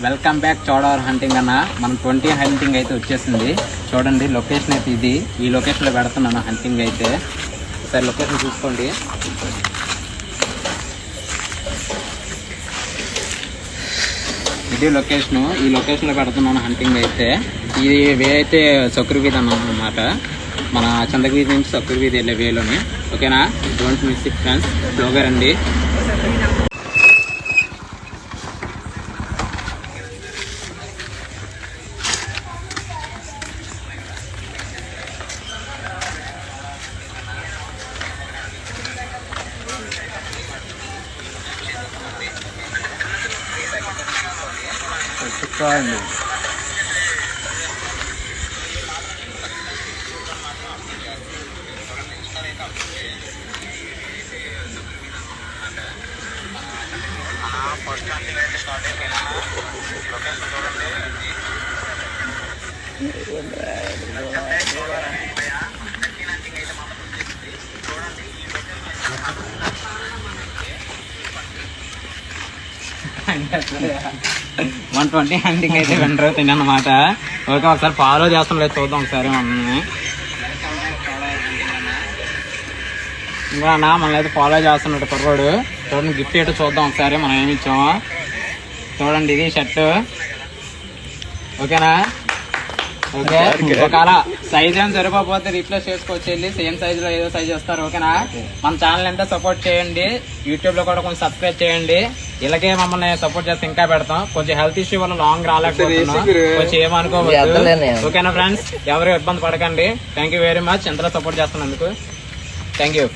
Welcome back చోడవర్ hunting అన్న. మనం twenty hunting అయితే వచ్చేసింది. చూడండి లొకేషన్ అయితే ఇది. ఈ లొకేషన్లో పెడుతున్నాను హంటింగ్ అయితే. సరే లొకేషన్ చూసుకోండి. ఇది లొకేషన్ ఈ లొకేషన్లో పెడుతున్నాను హంటింగ్ అయితే. ఇది వే అయితే సకురువీధి అన్నమాట. మన చంద్రగిరి నుంచి సకురువీధి వెళ్ళే వేలోని. ఓకేనా? Don't miss it friends magkano? Wala, ah, wala. One twenty hundred అయితే వినరు తిన్నమాట. ఓకే ఒకసారి ఫాలో చేస్తాం లేదు చూద్దాం ఒకసారి మనల్ని ఇంకా అన్న మనల్ని అయితే ఫాలో చేస్తున్నట్టు కుర్రోడు. చూడండి గిఫ్ట్ ఏంటో చూద్దాం ఒకసారి మనం ఏమి ఇచ్చామో. చూడండి ఇది షర్ట్ ఓకేనా? ఓకే ఒకవేళ సైజ్ ఏం సరిపోతే రీప్లేస్ చేసుకోవచ్చు వెళ్ళి సేమ్ సైజ్లో ఏదో సైజ్ వస్తారు ఓకేనా? మన ఛానల్ ఎంత సపోర్ట్ చేయండి యూట్యూబ్లో కూడా కొంచెం సబ్స్క్రైబ్ చేయండి. ఇలాగే మమ్మల్ని సపోర్ట్ చేస్తే ఇంకా పెడతాం. కొంచెం హెల్త్ ఇష్యూ వల్ల లాంగ్ రాలేకపోతున్నాం. కొంచెం ఏమనుకోవద్దు. ఓకేనా ఫ్రెండ్స్ ఎవరు ఇబ్బంది పడకండి. థ్యాంక్ యూ వెరీ మచ్ ఎంతలో సపోర్ట్ చేస్తున్నందుకు. Thank you